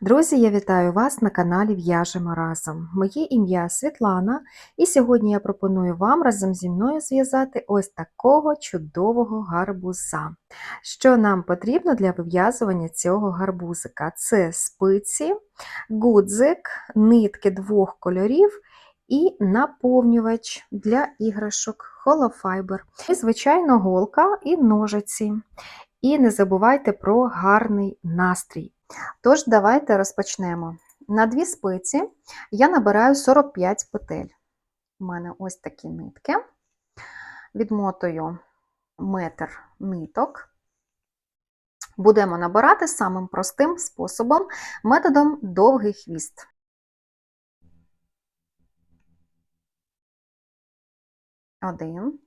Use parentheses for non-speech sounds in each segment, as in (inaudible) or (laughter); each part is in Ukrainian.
Друзі, я вітаю вас на каналі В'яжемо разом. Моє ім'я Світлана, і сьогодні я пропоную вам разом зі мною зв'язати ось такого чудового гарбуза. Що нам потрібно для вив'язування цього гарбузика? Це спиці, гудзик, нитки двох кольорів і наповнювач для іграшок холофайбер. І, звичайно, голка і ножиці. І не забувайте про гарний настрій. Тож, давайте розпочнемо. На дві спиці я набираю 45 петель. У мене ось такі нитки. Відмотую метр ниток. Будемо набирати самим простим способом, методом довгий хвіст. Один,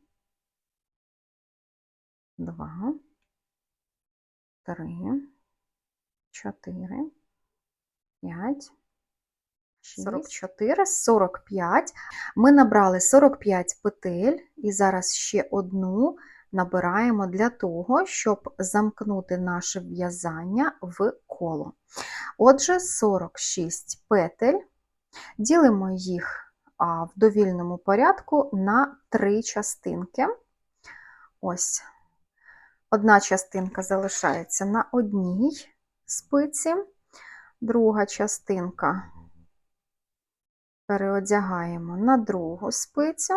два, три. 4, 5, 44, 45. Ми набрали 45 петель, і зараз ще одну набираємо для того, щоб замкнути наше в'язання в коло. Отже, 46 петель, ділимо їх в довільному порядку на три частинки. Ось. Одна частинка залишається на одній спиці, друга частинка переодягаємо на другу спицю.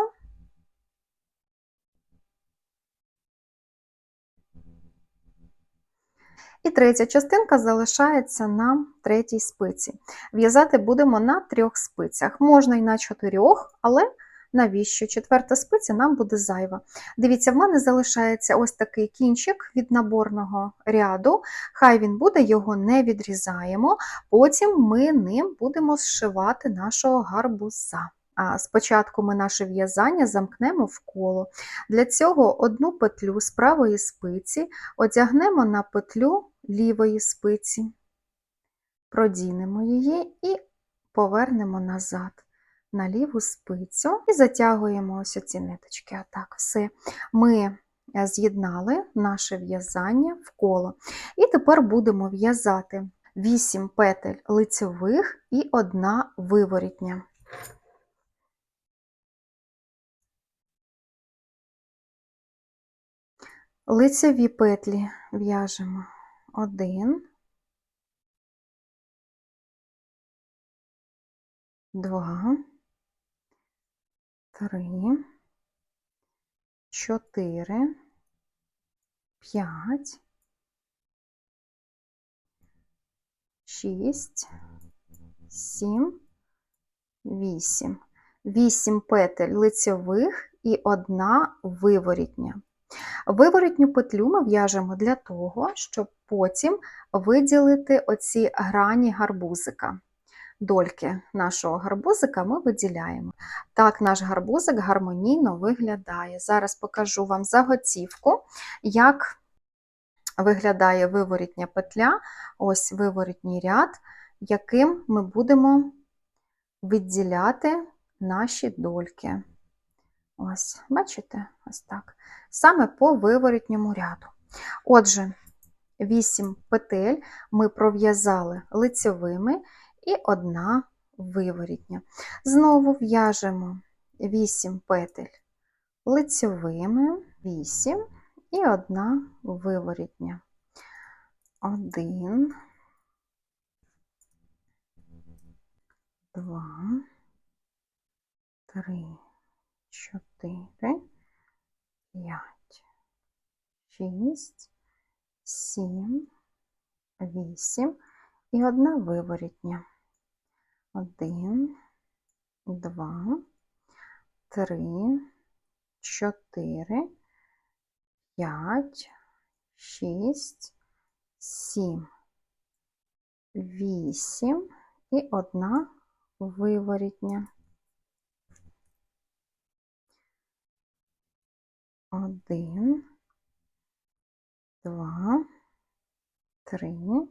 І третя частинка залишається на третій спиці. В'язати будемо на трьох спицях. Можна і на чотирьох, але Навіщо? Четверта спиця нам буде зайва. Дивіться, в мене залишається ось такий кінчик від наборного ряду, хай він буде, його не відрізаємо, потім ми ним будемо зшивати нашого гарбуза. Спочатку ми наше в'язання замкнемо в коло. Для цього одну петлю з правої спиці одягнемо на петлю лівої спиці, продінемо її і повернемо назад на ліву спицю і затягуємо ось ці ниточки. Отак, все. Ми е, з'єднали наше в'язання в коло. І тепер будемо в'язати 8 петель лицьових і одна виворітня. Лицеві петлі в'яжемо один, два, три, чотири, п'ять, шість, сім, вісім. Вісім петель лицьових і одна виворітня. Виворітню петлю ми в'яжемо для того, щоб потім виділити оці грані гарбузика дольки нашого гарбузика ми виділяємо. Так, наш гарбузик гармонійно виглядає. Зараз покажу вам заготівку, як виглядає виворітня петля, ось виворітній ряд, яким ми будемо відділяти наші дольки. Ось, бачите, ось так. Саме по виворітньому ряду. Отже, 8 петель ми пров'язали лицевими і одна виворітня. Знову в'яжемо 8 петель лицьовими, 8 і одна виворітня. Один, два, три, чотири, п'ять, шість, сім, вісім і одна виворітня. Один, два, три, чотири, п'ять, шість, сім, вісім і одна виворітня. Один, два, три,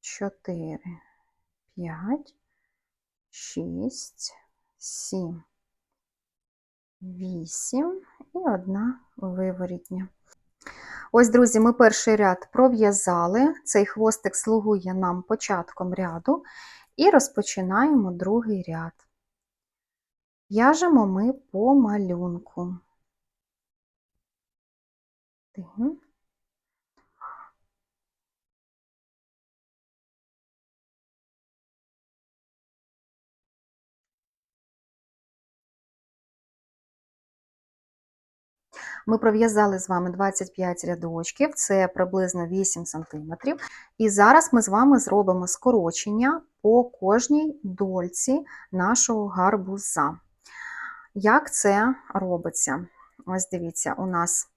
чотири, п'ять, шість, сім, вісім і одна виворітня. Ось, друзі, ми перший ряд пров'язали. Цей хвостик слугує нам початком ряду. І розпочинаємо другий ряд. В'яжемо ми по малюнку. Один. Ми пров'язали з вами 25 рядочків, це приблизно 8 см. І зараз ми з вами зробимо скорочення по кожній дольці нашого гарбуза. Як це робиться? Ось дивіться, у нас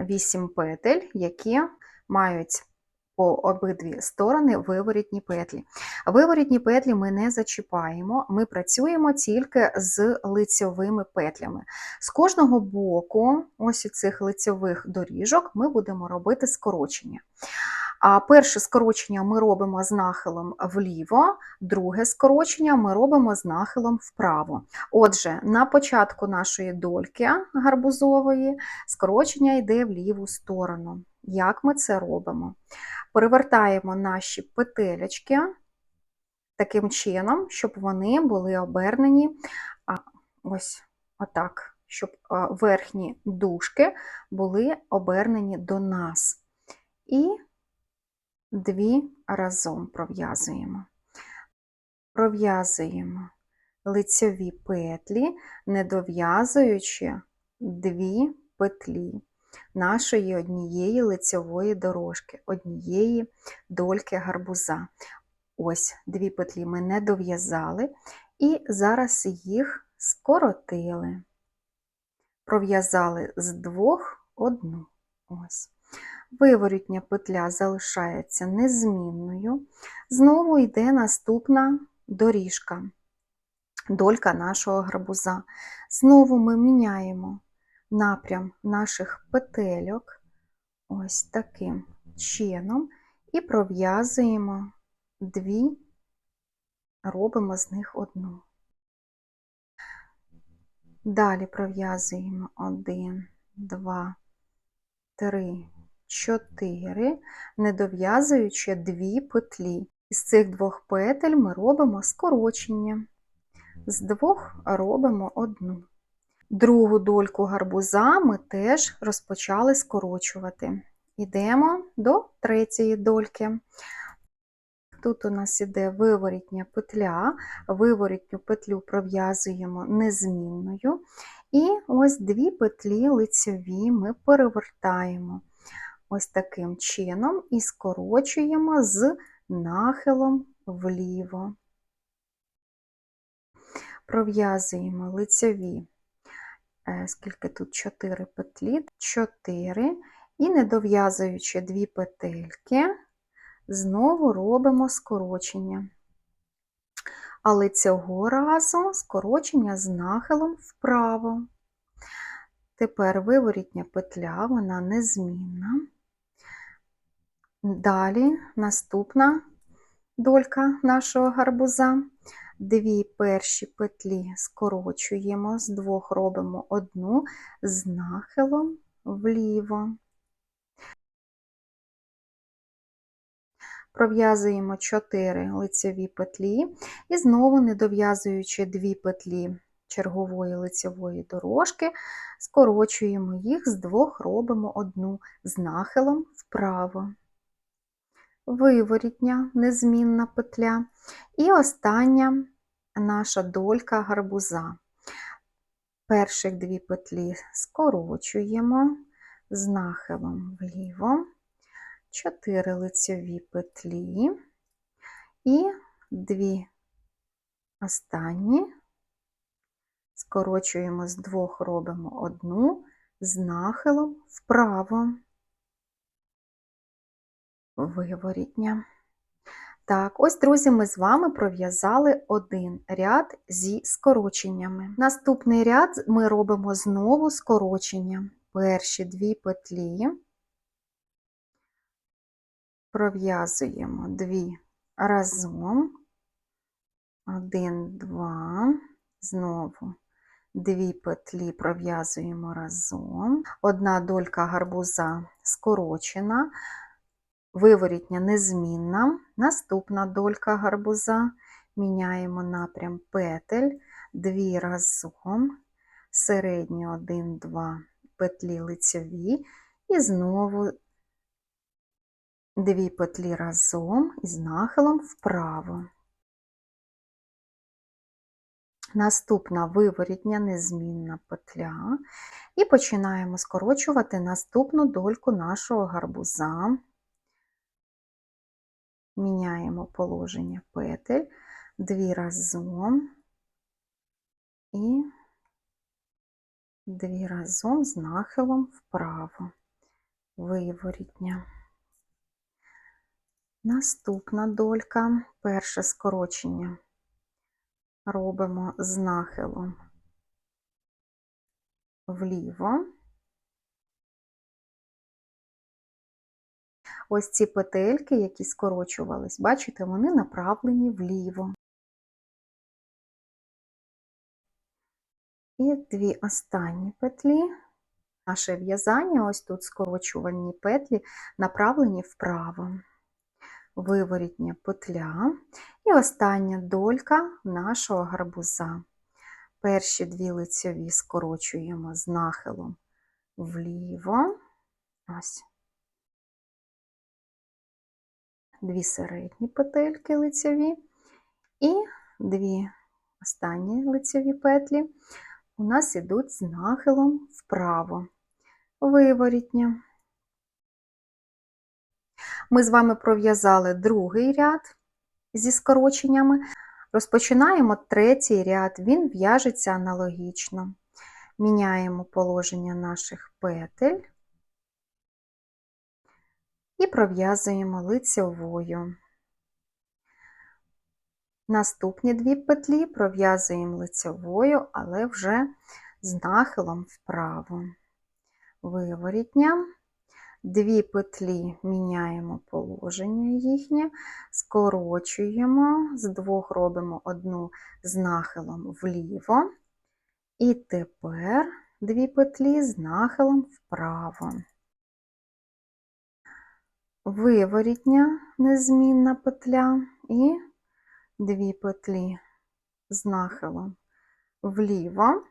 8 петель, які мають по обидві сторони виворітні петлі. Виворітні петлі ми не зачіпаємо, ми працюємо тільки з лицьовими петлями. З кожного боку, ось цих лицьових доріжок, ми будемо робити скорочення. А перше скорочення ми робимо з нахилом вліво, друге скорочення ми робимо з нахилом вправо. Отже, на початку нашої дольки гарбузової скорочення йде в ліву сторону. Як ми це робимо? Перевертаємо наші петелечки таким чином, щоб вони були обернені ось отак, щоб верхні дужки були обернені до нас. І дві разом пров'язуємо. Пров'язуємо лицьові петлі, не дов'язуючи дві петлі нашої однієї лицьової дорожки, однієї дольки гарбуза. Ось дві петлі ми не дов'язали, і зараз їх скоротили, пров'язали з двох одну. Ось. Виворітня петля залишається незмінною. Знову йде наступна доріжка, долька нашого гарбуза. Знову ми міняємо напрям наших петельок ось таким чином, і пров'язуємо дві, робимо з них одну. Далі пров'язуємо один, два, три, чотири, не дов'язуючи дві петлі. Із цих двох петель ми робимо скорочення, з двох робимо одну. Другу дольку гарбуза ми теж розпочали скорочувати. Йдемо до третьої дольки. Тут у нас іде виворітня петля, виворітню петлю пров'язуємо незмінною. І ось дві петлі лицьові ми перевертаємо ось таким чином і скорочуємо з нахилом вліво. Пров'язуємо лицьові скільки тут 4 петлі, 4, і не дов'язуючи дві петельки, знову робимо скорочення. Але цього разу скорочення з нахилом вправо. Тепер виворітня петля, вона незмінна. Далі наступна долька нашого гарбуза. Дві перші петлі скорочуємо, з двох робимо одну з нахилом вліво. Пров'язуємо 4 лицеві петлі і знову, не дов'язуючи дві петлі чергової лицевої дорожки, скорочуємо їх, з двох робимо одну з нахилом вправо виворітня незмінна петля, і остання наша долька гарбуза. Перших дві петлі скорочуємо з нахилом вліво, 4 лицеві петлі і дві останні, скорочуємо з двох, робимо одну з нахилом вправо виворітня. Так, ось, друзі, ми з вами пров'язали один ряд зі скороченнями. Наступний ряд ми робимо знову скорочення. Перші дві петлі, пров'язуємо дві разом, один, два, знову дві петлі пров'язуємо разом, одна долька гарбуза скорочена, виворітня незмінна. Наступна долька гарбуза. Міняємо напрям петель, дві разом, середні 1-2 петлі лицьові, і знову дві петлі разом із нахилом вправо. Наступна виворітня незмінна петля. І починаємо скорочувати наступну дольку нашого гарбуза. Міняємо положення петель, дві разом. І дві разом з нахилом вправо, виворітня. Наступна долька, перше скорочення. Робимо з нахилом вліво. Ось ці петельки, які скорочувались, бачите, вони направлені вліво. І дві останні петлі. Наше в'язання, ось тут скорочувальні петлі, направлені вправо. Виворітня петля. І остання долька нашого гарбуза. Перші дві лицьові скорочуємо з нахилом вліво. Ось. Дві середні петельки лицьові і дві останні лицьові петлі у нас ідуть з нахилом вправо, виворітня. Ми з вами пров'язали другий ряд зі скороченнями. Розпочинаємо третій ряд, він в'яжеться аналогічно. Міняємо положення наших петель і пров'язуємо лицьовою. Наступні дві петлі пров'язуємо лицьовою, але вже з нахилом вправо. Виворітня. Дві петлі міняємо положення їхнє, скорочуємо, з двох робимо одну з нахилом вліво. І тепер дві петлі з нахилом вправо. Виворітня незмінна петля і дві петлі з нахилом вліво.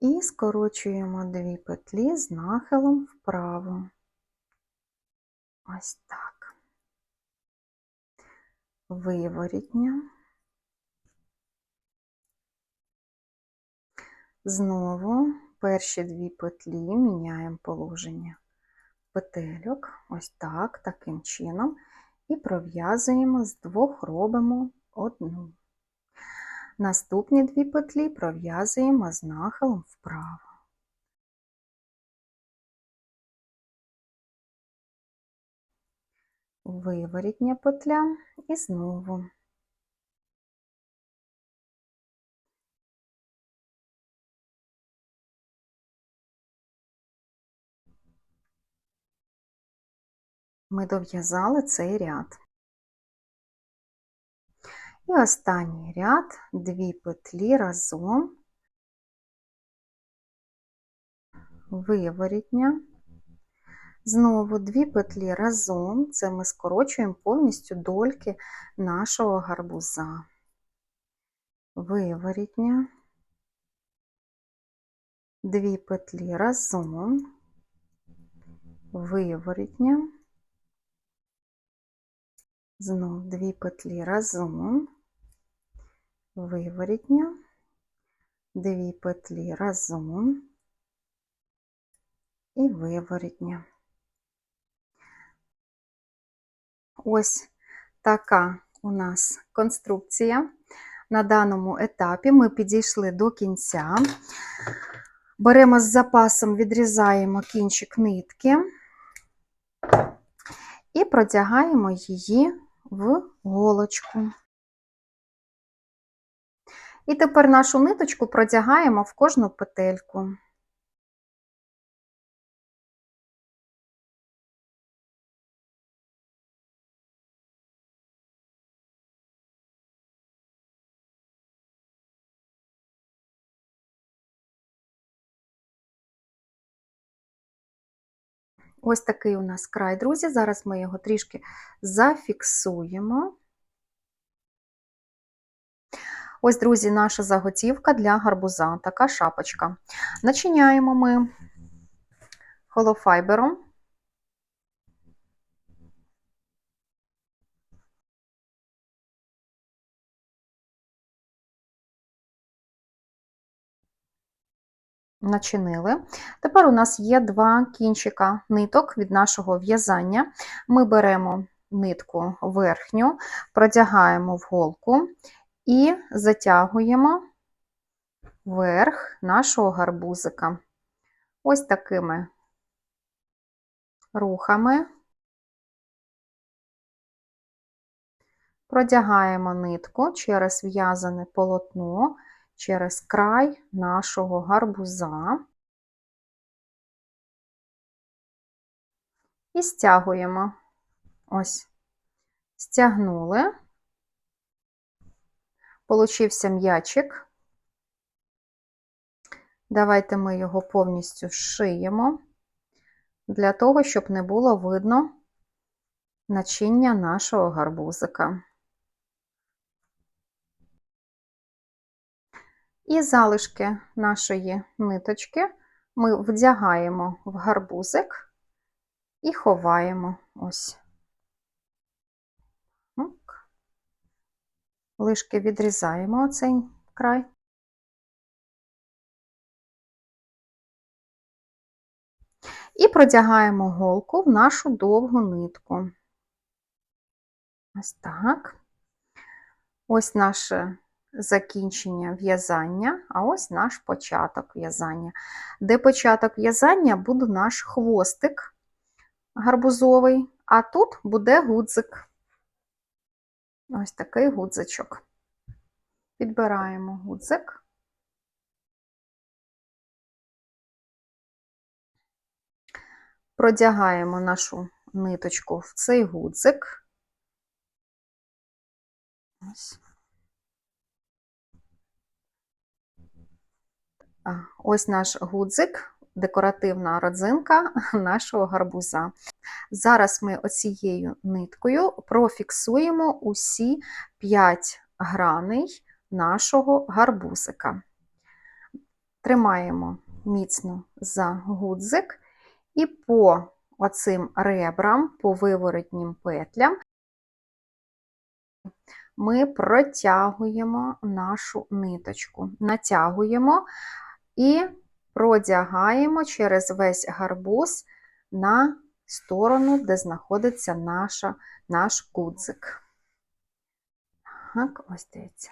І скорочуємо дві петлі з нахилом вправо. Ось так. Виворітня. Знову перші дві петлі міняємо положення петельок, ось так, таким чином, і пров'язуємо з двох робимо одну. Наступні дві петлі пров'язуємо з нахилом вправо. Виворітня петля і знову. Ми дов'язали цей ряд. І останній ряд, дві петлі разом, виворітня. Знову дві петлі разом, це ми скорочуємо повністю дольки нашого гарбуза. Виворітня, дві петлі разом, виворітня, знов дві петлі разом, виворітня, дві петлі разом і виворітня. Ось така у нас конструкція. На даному етапі ми підійшли до кінця. Беремо з запасом, відрізаємо кінчик нитки і протягаємо її в голочку. І тепер нашу ниточку протягаємо в кожну петельку. Ось такий у нас край, друзі. Зараз ми його трішки зафіксуємо. Ось, друзі, наша заготівка для гарбуза, така шапочка. Начиняємо ми холофайбером. Начинили. Тепер у нас є два кінчика ниток від нашого в'язання. Ми беремо нитку верхню, продягаємо в голку і затягуємо верх нашого гарбузика. Ось такими рухами. Продягаємо нитку через в'язане полотно, через край нашого гарбуза і стягуємо. Ось, стягнули. Получився м'ячик. Давайте ми його повністю зшиємо, для того, щоб не було видно начиння нашого гарбузика. І залишки нашої ниточки ми вдягаємо в гарбузик і ховаємо ось. Лишки відрізаємо оцей край. І продягаємо голку в нашу довгу нитку. Ось так. Ось наше закінчення в'язання, а ось наш початок в'язання. Де початок в'язання буде наш хвостик гарбузовий, а тут буде гудзик. Ось такий гудзичок. Підбираємо гудзик. Продягаємо нашу ниточку в цей гудзик. Ось. Ось наш гудзик, декоративна родзинка (laughs) нашого гарбуза. Зараз ми оцією ниткою профіксуємо усі 5 граней нашого гарбузика. Тримаємо міцно за гудзик і по оцим ребрам, по виворотнім петлям, ми протягуємо нашу ниточку, натягуємо і продягаємо через весь гарбуз на сторону, де знаходиться наша, наш гудзик. Так, ось дивіться.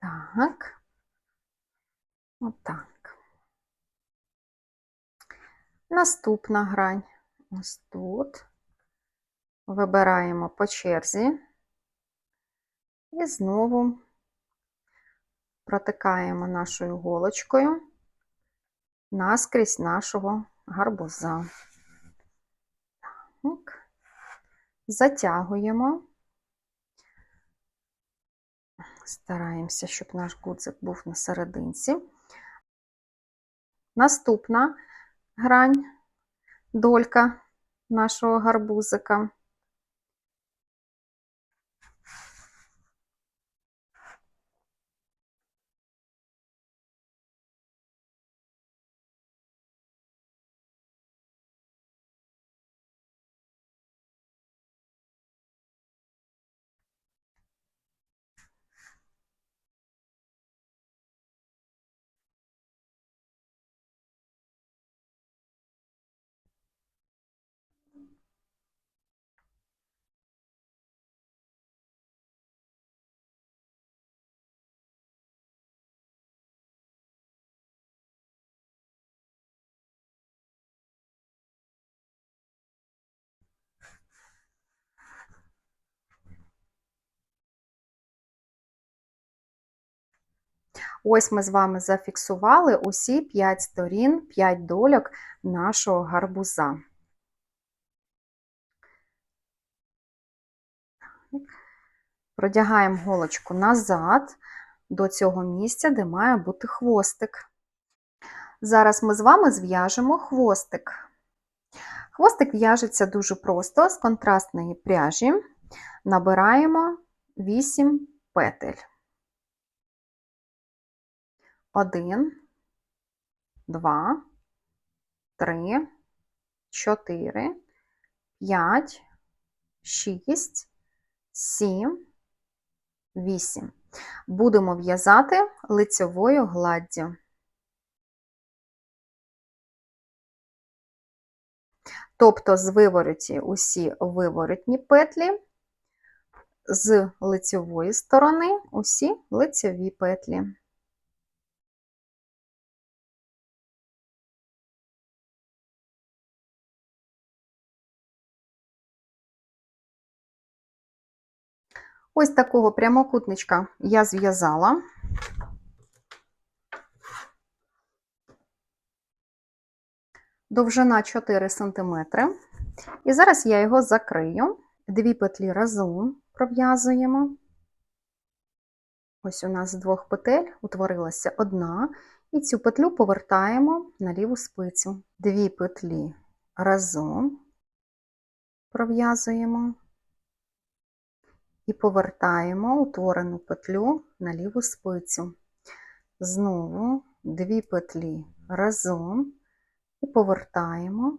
Так, отак. Наступна грань ось тут. Вибираємо по черзі і знову протикаємо нашою голочкою наскрізь нашого гарбуза. Так. Затягуємо, стараємося, щоб наш гудзик був на серединці. Наступна грань, долька нашого гарбузика. Ось ми з вами зафіксували усі 5 сторін, 5 дольок нашого гарбуза. Продягаємо голочку назад до цього місця, де має бути хвостик. Зараз ми з вами зв'яжемо хвостик. Хвостик в'яжеться дуже просто з контрастної пряжі. Набираємо 8 петель. 1, 2, 3, 4, 5, 6, 7, 8. Будемо в'язати лицьовою гладдю. Тобто з вивороті усі виворотні петлі, з лицьової сторони усі лицьові петлі. Ось такого прямокутничка я зв'язала. Довжина 4 см. І зараз я його закрию. Дві петлі разом пров'язуємо. Ось у нас з двох петель утворилася одна, і цю петлю повертаємо на ліву спицю. Дві петлі разом пров'язуємо і повертаємо утворену петлю на ліву спицю. Знову дві петлі разом і повертаємо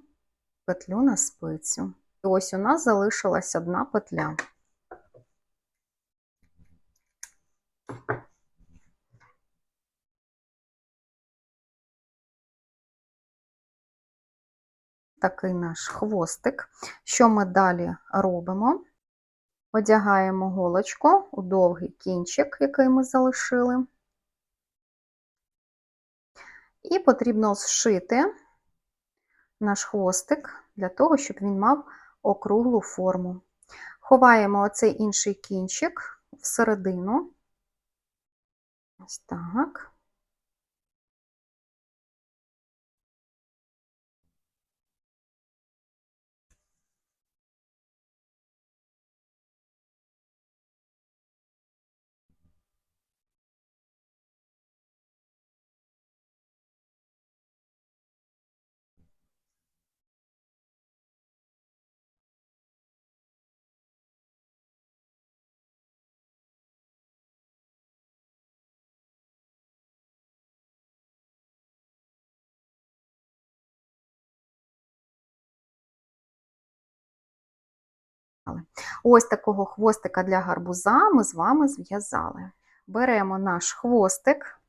петлю на спицю. І ось у нас залишилась одна петля. Такий наш хвостик. Що ми далі робимо? Одягаємо голочку у довгий кінчик, який ми залишили, і потрібно зшити наш хвостик для того, щоб він мав округлу форму. Ховаємо оцей інший кінчик всередину. Ось так. Ось такого хвостика для гарбуза ми з вами зв'язали. Беремо наш хвостик,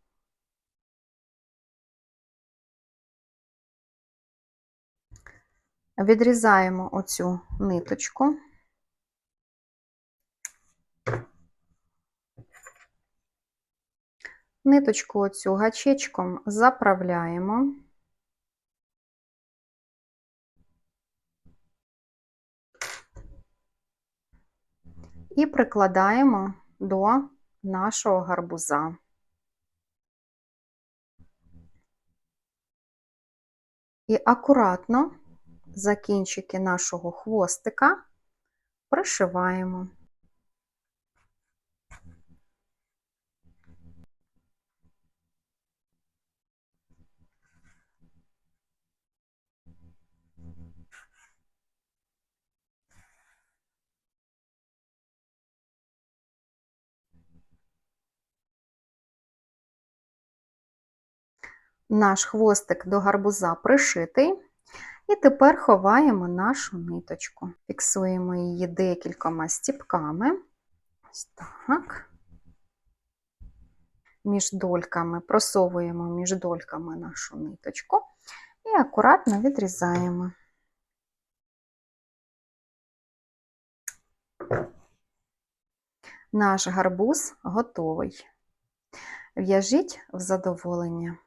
відрізаємо оцю ниточку. Ниточку оцю гачечком заправляємо. І прикладаємо до нашого гарбуза. І акуратно за кінчики нашого хвостика пришиваємо. Наш хвостик до гарбуза пришитий. І тепер ховаємо нашу ниточку. Фіксуємо її декількома стіпками. Ось так. Між дольками просовуємо між дольками нашу ниточку і акуратно відрізаємо. Наш гарбуз готовий. В'яжіть в задоволення.